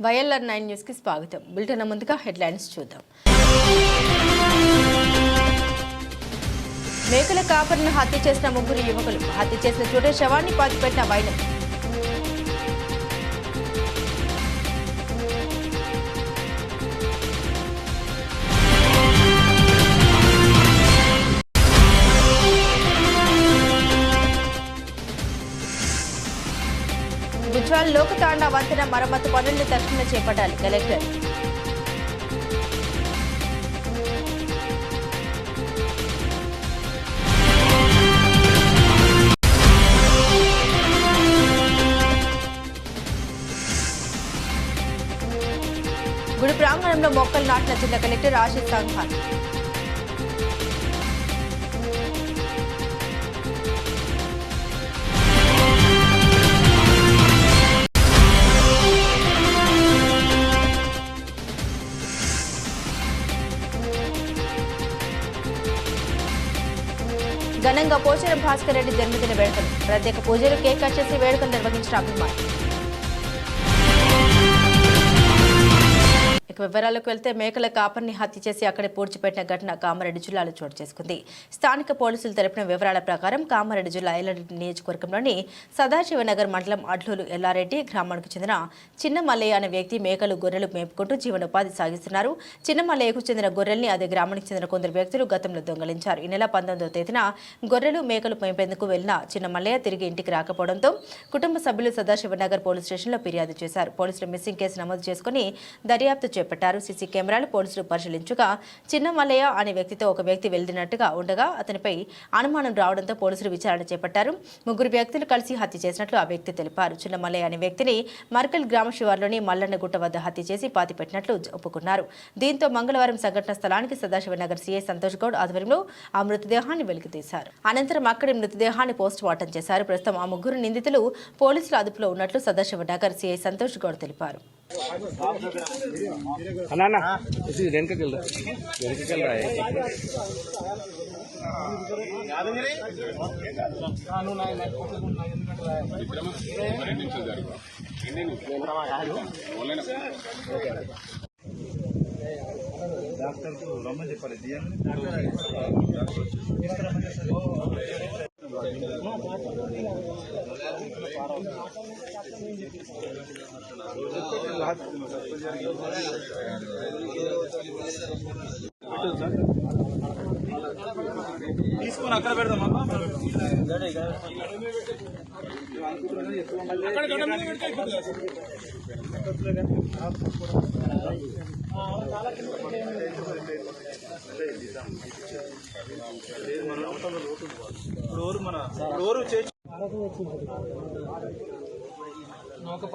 YLR nine న్యూస్కి స్వాగతం. Bulletin ముందుగా హెడ్లైన్స్ చూద్దాం. మేకల కాపరిని హత్య చేసిన ముగ్గురు యువకులు. హత్య చేసిన చోటే శవాన్ని పాతిపెట్టిన వైనం. గుజరాల్ లోకతాండా వంతెన మరమ్మతు పనులను తక్షణమే చేపట్టాలి. కలెక్టర్ గుడి మొక్కలు నాటిన జిల్లా కలెక్టర్ ఆశిష్ సంఘాన్ ఘనంగా పోచారం భాస్కర్ రెడ్డి జన్మదిన వేడుకలు. ప్రత్యేక పూజలు కేక్ కట్ చేసి వేడుకలు నిర్వహించిన అభిమానులు ఇక వివరాలకు వెళ్తే మేకల కాపర్ని హత్య చేసి అక్కడే పూడ్చిపెట్టిన ఘటన కామారెడ్డి జిల్లాలో చోటు చేసుకుంది. స్థానిక పోలీసులు తెలిపిన వివరాల ప్రకారం కామారెడ్డి జిల్లా ఎల్లారెడ్డి నియోజకవర్గంలోని సదాశివనగర్ మండలం అడ్లూరు ఎల్లారెడ్డి గ్రామానికి చెందిన చిన్న మల్లయ్య అనే వ్యక్తి మేకలు గొర్రెలు మేపుకుంటూ జీవనోపాధి సాగిస్తున్నారు. చిన్న మల్లయ్యకు చెందిన గొర్రెల్ని అదే గ్రామానికి చెందిన కొందరు వ్యక్తులు గతంలో దొంగలించారు. ఈ నెల పంతొమ్మిదవ తేదీన గొర్రెలు మేకలు మేపేందుకు వెళ్ళిన చిన్న మల్లయ్య తిరిగి ఇంటికి రాకపోవడంతో కుటుంబ సభ్యులు సదాశివనగర్ పోలీస్ స్టేషన్లో ఫిర్యాదు చేశారు. పోలీసులు మిస్సింగ్ కేసు నమోదు చేసుకుని దర్యాప్తు చేపట్టారు. సీసీ కెమెరాలు పోలీసులు పరిశీలించగా చిన్న మల్లయ్య అనే వ్యక్తితో ఒక వ్యక్తి వెళ్ళినట్టుగా ఉండగా అతనిపై అనుమానం రావడంతో పోలీసులు విచారణ చేపట్టారు. ముగ్గురు వ్యక్తులు కలిసి హత్య చేసినట్లు ఆ వ్యక్తి తెలిపారు. చిన్న మల్లయ్య అనే వ్యక్తిని మర్కల్ గ్రామ శివార్లోని మల్లన్న గుట్ట వద్ద హత్య చేసి పాతిపెట్టినట్లు ఒప్పుకున్నారు. దీంతో మంగళవారం సంఘటన స్థలానికి సదాశివనగర్ సీఐ సంతోష్ గౌడ్ ఆధ్వర్యంలో ఆ మృతదేహాన్ని వెలికితీశారు. అనంతరం అక్కడి మృతదేహాన్ని పోస్ట్ మార్టం చేశారు. ప్రస్తుతం ఆ ముగ్గురు నిందితులు పోలీసుల అదుపులో ఉన్నట్లు సదాశివనగర్ సీఐ సంతోష్ గౌడ్ తెలిపారు. అన్నా అన్న ఇది వెనకకి వెళ్దా. వెనకకి వెళ్ళరా తీసుకొని అక్కడ పెడదాం అమ్మా అక్కడ గడ్డ మీద పెడితే అయిపోతుంది కదా సార్. ఇప్పుడు ఎవరు మన చేసి ఒక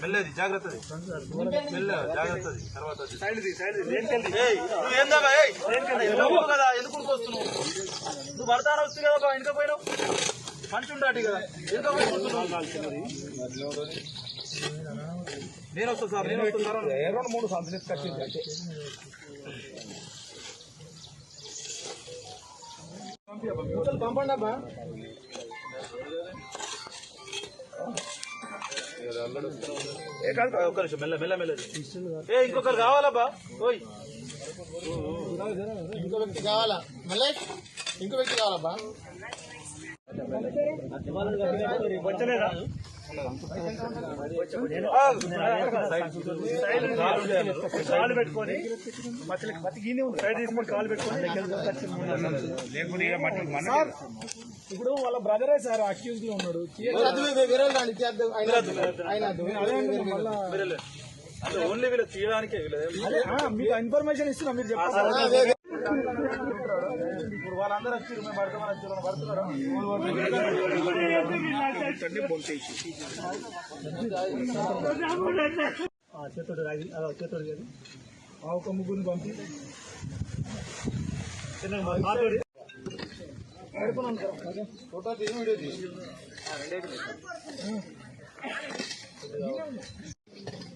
మెల్లది జాగ్రత్తది. మెల్ల జాగ్రత్తది. తర్వాత? నువ్వు కదా ఎందుకు వస్తున్నావు నువ్వు భర్తాన వస్తుంది కదా బా వెనుక పోయినావు? మంచి ఉండాటి కదా కూర్చున్నావు. నేను వస్తా సార్ నేను వస్తా సార్ రెండు మూడు సంవత్సరాలు పంపండి అబ్బా ఏ కాదు కాదు, ఒక్క నిమిషం మెల్ల మెల్ల మెల్ల ఏ ఇంకొకరు కావాలబ్బా ఓయ్ ఇంకో వ్యక్తి కావాలా మళ్ళీ ఇంకో వ్యక్తి కావాలబ్బా వచ్చలేదా కాలు పెట్టుకొని మచ్చలకి ఉంది సైడ్ తీసుకొని కాలు పెట్టుకొని ఇప్పుడు వాళ్ళ బ్రదరే సార్ అక్యూజ్లో ఉన్నాడు. ఓన్లీ వీళ్ళు తీయడానికే వీళ్ళు అదే, ఆ, మీకు ఇన్ఫర్మేషన్ ఇస్తున్నా మీరు చెప్పాలి ఇప్పుడు వాళ్ళందరూ వచ్చి మేము పడతామని వచ్చి పడుతున్నారు చేతుడు చేతుడు ఆ ఒక ముగ్గురిని పంపి ఫోటో తీసి వీడియో తీసి ఎవరు తెల్లమ్మ చెప్పు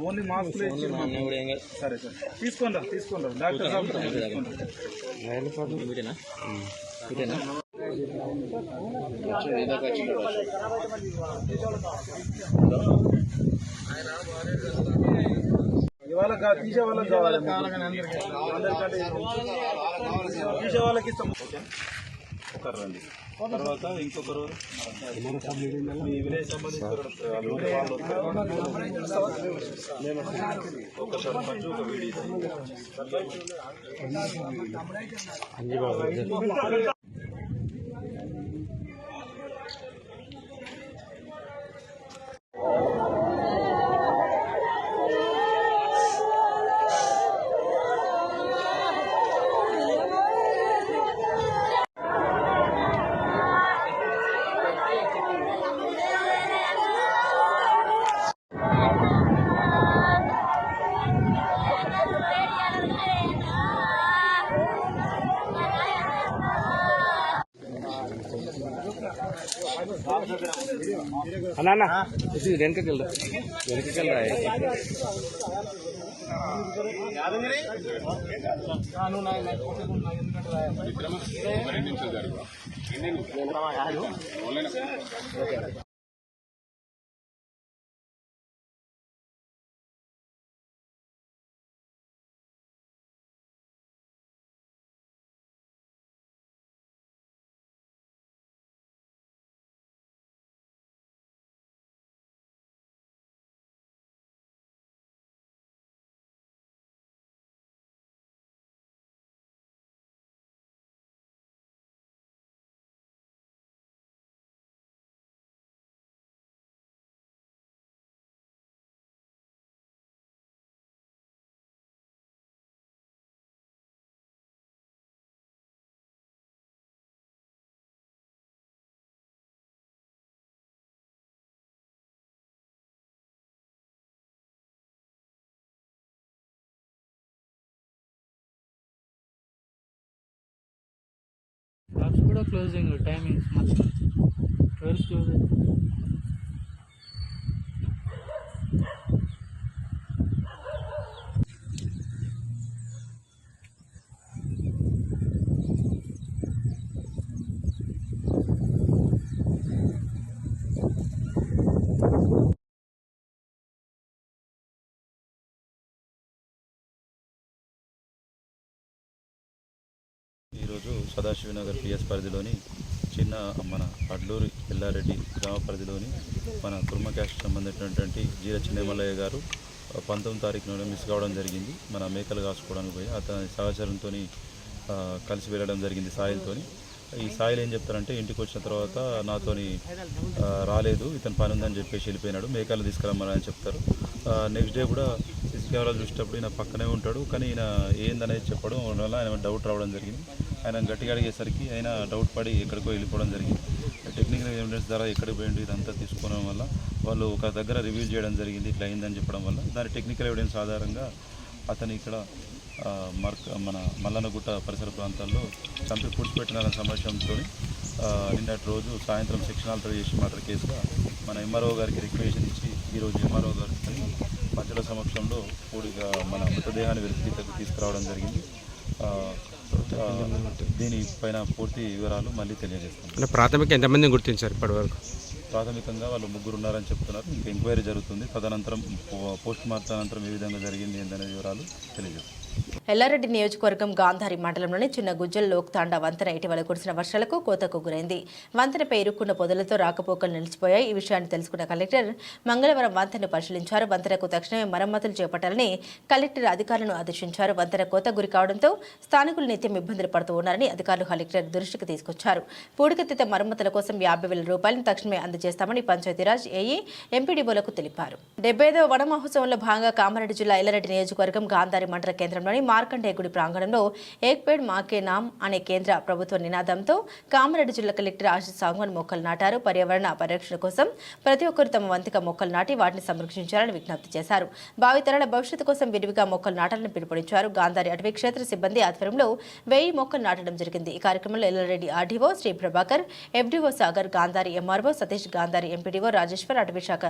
ఓన్లీ మాస్క్ సరే సరే. తీసుకోండి రా, తీసుకోండి రా. డాక్టర్ సాబ్ తీసుకోండి ఇవాళ కా- తీసే వాళ్ళకి కావాలి అందరికంటే తీసే వాళ్ళకి ఇస్తాం. ఒకరు రండి తర్వాత ఇంకొకరు విలేజ్ ఒక సర్పంచ్ ఒక వీడియో అన్నా ఇది వెనకకి వెళ్దా వెనకకి వెళ్ళరా షాప్స్ కూడా క్లోజింగ్ టైమింగ్స్ మొత్తం ట్వెల్వ్ క్లోజ్ ఈరోజు సదాశివనగర్ పిఎస్ పరిధిలోని చిన్న మన అడ్లూరు ఎల్లారెడ్డి గ్రామ పరిధిలోని మన కుర్మ క్యాస్ట్ సంబంధించినటువంటి జీర చిన్నమల్లయ్య గారు పంతొమ్మిది తారీఖు మిస్ కావడం జరిగింది మన మేకలు కాసుకోవడానికి పోయి అతని సహచరంతో కలిసి వెళ్ళడం జరిగింది సాయిల్తో ఈ సాయిల్ ఏం చెప్తారంటే ఇంటికి వచ్చిన తర్వాత నాతోని రాలేదు ఇతను పని ఉందని చెప్పేసి వెళ్ళిపోయినాడు మేకలు తీసుకురమ్మని అని చెప్తారు నెక్స్ట్ డే కూడా సిసి కెమెరాలు చూసేటప్పుడు ఈయన పక్కనే ఉంటాడు కానీ ఈయన ఏందనేది చెప్పడం వల్ల ఆయన డౌట్ రావడం జరిగింది ఆయన గట్టిగా అడిగేసరికి ఆయన డౌట్ పడి ఎక్కడికో వెళ్ళిపోవడం జరిగింది. టెక్నికల్ ఎవిడెన్స్ ద్వారా ఎక్కడికి పోయిండు ఇదంతా తీసుకోవడం వల్ల వాళ్ళు ఒక దగ్గర రివ్యూ చేయడం జరిగింది ఇట్లా అయిందని చెప్పడం వల్ల. దాని టెక్నికల్ ఎవిడెన్స్ ఆధారంగా అతను ఇక్కడ మర్క మన మల్లన్నగుట్ట పరిసర ప్రాంతాల్లో చంపి పూడ్చిపెట్టిన సమస్యంతో నిన్నటి రోజు సాయంత్రం సెక్షన్ ఆల్టర్ చేసి మర్డర్ కేసుగా మన ఎంఆర్ఓ గారికి రిక్వెషన్ ఇచ్చి ఈరోజు ఎంఆర్ఓ గారికి మధ్యలో సమక్షంలో పూడిగా మన మృతదేహాన్ని వెలికితకు తీసుకురావడం జరిగింది. ఆ, దీనిపైన పూర్తి వివరాలు మళ్ళీ తెలియజేస్తాం. అంటే ప్రాథమిక ఎంతమందిని గుర్తించారు ఇప్పటివరకు? ప్రాథమికంగా వాళ్ళు ముగ్గురు ఉన్నారని చెప్తున్నారు. ఇంకా ఎంక్వైరీ జరుగుతుంది. తదనంతరం పోస్ట్ మార్టం అనంతరం ఏ విధంగా జరిగింది ఏందనే వివరాలు తెలియజేస్తాం. ఎల్లారెడ్డి నియోజకవర్గం గాంధారి మండలంలోని చిన్న గుజ్జల్ లోక్తాండ వంతెన ఇటీవల కురిసిన వర్షాలకు కోతకు గురైంది. వంతెనపై ఇరుక్కున్న పొదలతో రాకపోకలు నిలిచిపోయాయి. ఈ విషయాన్ని తెలుసుకున్న కలెక్టర్ మంగళవారం వంతెనను పరిశీలించారు. వంతెనకు తక్షణమే మరమ్మతులు చేపట్టాలని కలెక్టర్ అధికారులను ఆదేశించారు. వంతెన కోత గురి కావడంతో స్థానికులు నిత్యం ఇబ్బందులు పడుతూ ఉన్నారని అధికారులు కలెక్టర్ దృష్టికి తీసుకొచ్చారు. పూడికతీత మరమ్మతుల కోసం యాభై వేల రూపాయలను తక్షణమే అందజేస్తామని పంచాయతీరాజ్ ఏఈ ఎంపీడీఓలకు తెలిపారు. డెబ్బై ఐదవ వన మహోత్సవంలో భాగంగా కామారెడ్డి జిల్లా ఎల్లారెడ్డి నియోజకవర్గం గాంధారి మండల కేంద్రం కేంద్రంలోని మార్కండేయ గుడి ప్రాంగణంలో ఏక్పేడ్ మాకే నామ్ అనే కేంద్ర ప్రభుత్వ నినాదంతో కామారెడ్డి జిల్లా కలెక్టర్ ఆశిష్ సాంగ్వన్ మొక్కలు నాటారు. పర్యావరణ పరిరక్షణ కోసం ప్రతి ఒక్కరు తమ వంతిక మొక్కలు నాటి వాటిని సంరక్షించాలని విజ్ఞప్తి చేశారు. భావితరాల భవిష్యత్తు కోసం విరివిగా మొక్కలు నాటాలని పిలుపునిచ్చారు. గాంధారి అటవీ క్షేత్ర సిబ్బంది ఆధ్వర్యంలో వెయ్యి మొక్కలు నాటడం జరిగింది. ఈ కార్యక్రమంలో Yellareddy RDO Shri Prabhakar FDO Sagar Gandhari MRO Satish Gandhari MPDO Rajeshwar అటవీ శాఖ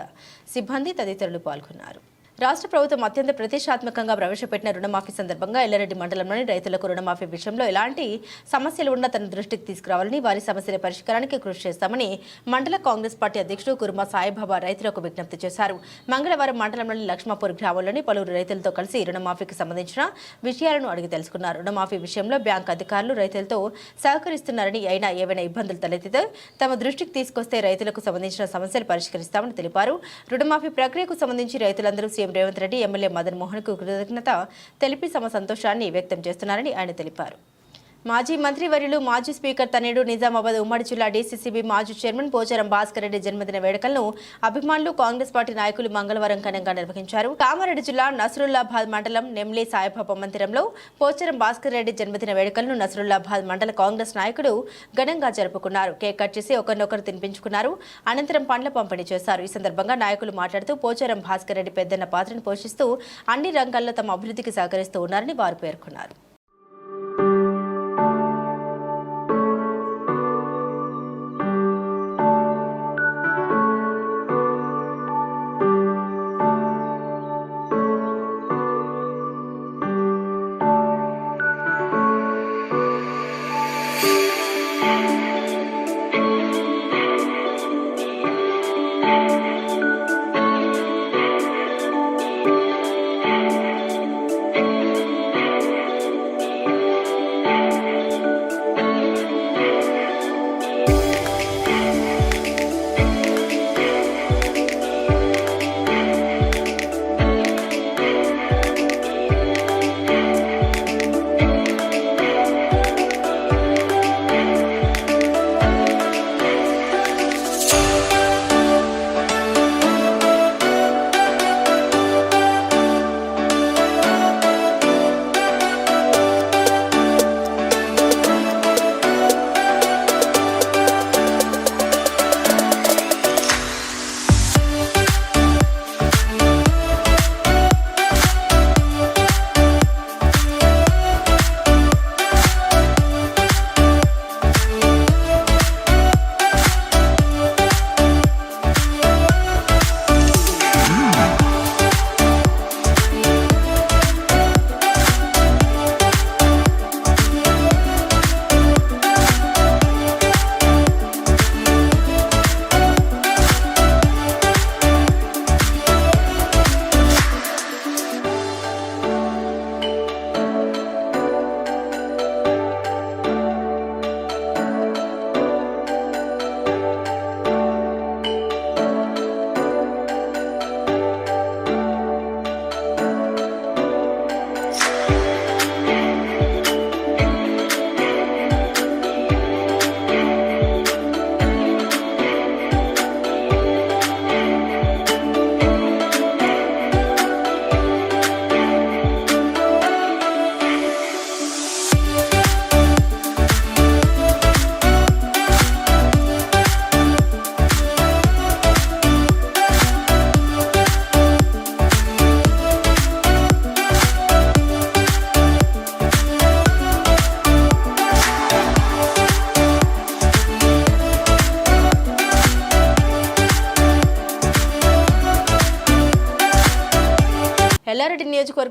సిబ్బంది తదితరులు పాల్గొన్నారు. రాష్ట్ర ప్రభుత్వం అత్యంత ప్రతిష్టాత్మకంగా ప్రవేశపెట్టిన రుణమాఫీ సందర్భంగా ఎల్లారెడ్డి మండలంలోని రైతులకు రుణమాఫీ విషయంలో ఎలాంటి సమస్యలు ఉన్నా తన దృష్టికి తీసుకురావాలని వారి సమస్యల పరిష్కారానికి కృషి చేస్తామని మండల కాంగ్రెస్ పార్టీ అధ్యక్షుడు కుర్మా సాయిబాబా రైతులకు విజ్ఞప్తి చేశారు. మంగళవారం మండలంలోని లక్ష్మాపూర్ గ్రామంలోని పలువురు రైతులతో కలిసి రుణమాఫీకి సంబంధించిన విషయాలను అడిగి తెలుసుకున్నారు. రుణమాఫీ విషయంలో బ్యాంక్ అధికారులు రైతులతో సహకరిస్తున్నారని అయినా ఏవైనా ఇబ్బందులు తలెత్తితే తమ దృష్టికి తీసుకొస్తే రైతులకు సంబంధించిన సమస్యలు పరిష్కరిస్తామని తెలిపారు. రుణమాఫీ ప్రక్రియకు సంబంధించి రైతులందరూ సీఎం రేవంత్ రెడ్డి ఎమ్మెల్యే మదన్ మోహన్కు కృతజ్ఞత తెలిపి తమ సంతోషాన్ని వ్యక్తం చేస్తున్నారని ఆయన తెలిపారు. మాజీ మంత్రివర్యులు మాజీ స్పీకర్ తనేడు నిజామాబాద్ ఉమ్మడి జిల్లా డీసీసీబీ మాజీ చైర్మన్ పోచారం భాస్కర్ రెడ్డి జన్మదిన వేడుకలను అభిమానులు కాంగ్రెస్ పార్టీ నాయకులు మంగళవారం ఘనంగా నిర్వహించారు. కామారెడ్డి జిల్లా నసరుల్లాబాద్ మండలం నెమ్లీ సాయిబాబా మందిరంలో పోచారం భాస్కర్ రెడ్డి జన్మదిన వేడుకలను నసరుల్లాబాద్ మండల కాంగ్రెస్ నాయకుడు ఘనంగా జరుపుకున్నారు. కేక్ కట్ చేసి ఒకరినొకరు తినిపించుకున్నారు. అనంతరం పండ్ల పంపిణీ చేశారు. ఈ సందర్భంగా నాయకులు మాట్లాడుతూ పోచారం భాస్కర్ రెడ్డి పెద్దన్న పాత్రను పోషిస్తూ అన్ని రంగాల్లో తమ అభివృద్ధికి సహకరిస్తూ ఉన్నారని వారు పేర్కొన్నారు.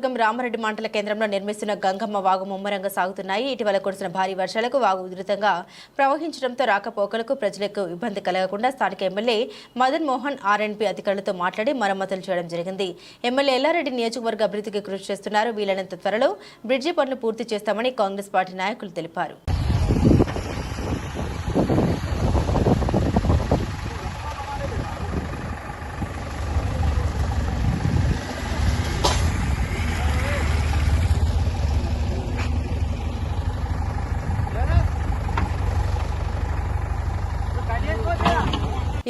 నియోజకవర్గం రామారెడ్డి మండల కేంద్రంలో నిర్మిస్తున్న గంగమ్మ వాగు ముమ్మరంగా సాగుతున్నాయి. ఇటీవల కురిసిన భారీ వర్షాలకు వాగు ఉధృతంగా ప్రవహించడంతో రాకపోకలకు ప్రజలకు ఇబ్బంది కలగకుండా స్థానిక ఎమ్మెల్యే మదన్ మోహన్ ఆర్ఎన్పి అధికారులతో మాట్లాడి మరమ్మతులు చేయడం జరిగింది. ఎమ్మెల్యే ఎల్లారెడ్డి నియోజకవర్గ అభివృద్ధికి కృషి చేస్తున్నారు. వీలైనంత త్వరలో బ్రిడ్జి పనులు పూర్తి చేస్తామని కాంగ్రెస్ పార్టీ నాయకులు తెలిపారు.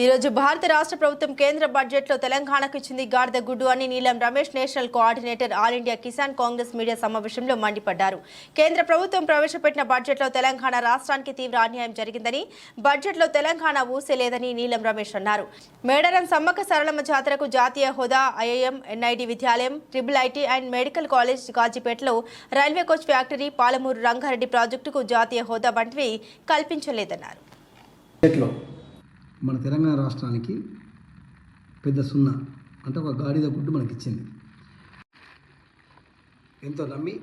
ఈరోజు భారత రాష్ట్ర ప్రభుత్వం కేంద్ర బడ్జెట్లో తెలంగాణకు ఇచ్చింది గాడిద గుడ్డు అని Neelam Ramesh national coordinator all India Kisan Congress media సమావేశంలో మండిపడ్డారు. కేంద్ర ప్రభుత్వం ప్రవేశపెట్టిన బడ్జెట్లో తెలంగాణ రాష్ట్రానికి తీవ్ర అన్యాయం జరిగిందని బడ్జెట్లో తెలంగాణ ఊసే లేదని నీలం రమేష్ అన్నారు. మేడారం సమ్మక్క సరళమ్మ జాతరకు జాతీయ హోదా ఐఐఎం ఎన్ఐడి విద్యాలయం triple IT and medical college గాజీపేటలో railway coach factory Palamuru Rangareddy ప్రాజెక్టుకు జాతీయ హోదా వంటివి కల్పించలేదన్నారు. మన తెలంగాణ రాష్ట్రానికి పెద్ద సున్నా అంటే ఒక గాడిద గుడ్డు మనకి ఇచ్చింది ఎంతో నమ్మి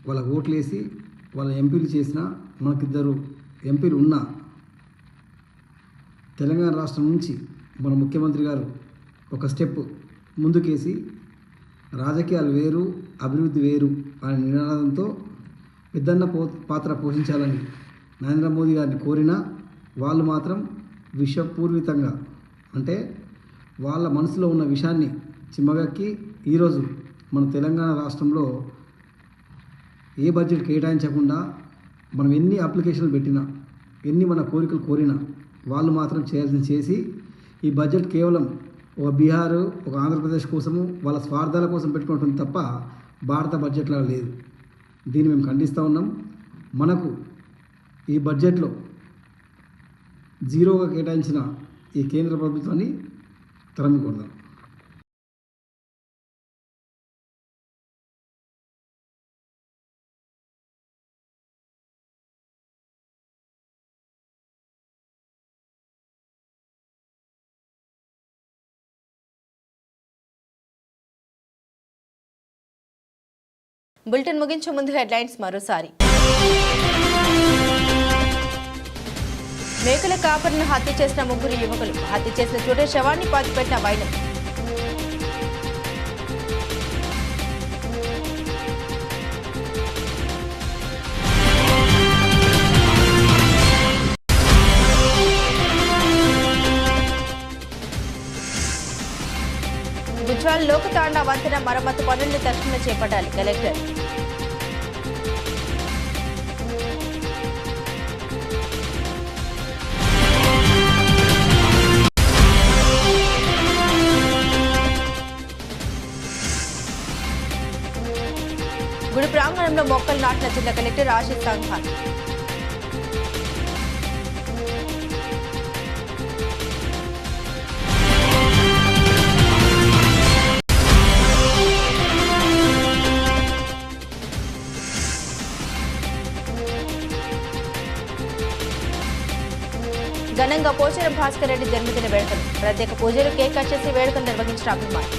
వాళ్ళ ఓట్లేసి వాళ్ళ ఎంపీలు చేసిన మనకిద్దరు ఎంపీలు ఉన్నా తెలంగాణ రాష్ట్రం నుంచి మన ముఖ్యమంత్రి గారు ఒక స్టెప్ ముందుకేసి రాజకీయాలు వేరు అభివృద్ధి వేరు అనే నినాదంతో పెద్దన్న పో పాత్ర పోషించాలని నరేంద్ర మోదీ గారిని కోరినా వాళ్ళు మాత్రం విషపూర్వితంగా అంటే వాళ్ళ మనసులో ఉన్న విషయాన్ని చిమ్మగక్కి ఈరోజు మన తెలంగాణ రాష్ట్రంలో ఏ బడ్జెట్ కేటాయించకుండా మనం ఎన్ని అప్లికేషన్లు పెట్టినా ఎన్ని మన కోరికలు కోరినా వాళ్ళు మాత్రం చేయాల్సింది చేసి ఈ బడ్జెట్ కేవలం ఒక బీహార్ ఒక ఆంధ్రప్రదేశ్ కోసము వాళ్ళ స్వార్థాల కోసం పెట్టుకుంటుంది తప్ప భారత బడ్జెట్లా లేదు. దీన్ని మేము ఖండిస్తూ ఉన్నాం. మనకు ఈ బడ్జెట్లో జీరోగా కేటాయించిన ఈ కేంద్ర ప్రభుత్వాన్ని తరమి కొడదాం బులెటిన్ ముగించే ముందు హెడ్లైన్స్ మరోసారి. మేకల కాపరిని హత్య చేసిన ముగ్గురు యువకులు. హత్య చేసిన చోట శవాన్ని పాతిపెట్టిన వైనం. గుజరాల్ లోకతాండా వంతెన మరమ్మతు పనులను తక్షణమే చేపట్టాలి. కలెక్టర్ గుడి ప్రాంగణంలో మొక్కలు నాటిన జిల్లా కలెక్టర్ ఆశిష్ సంఘాన్ ఘనంగా పోచారం భాస్కర్ రెడ్డి జన్మదిన వేడుకలు. ప్రత్యేక పూజలు కేక్ కట్ చేసి వేడుకలు నిర్వహించిన అభిమానులు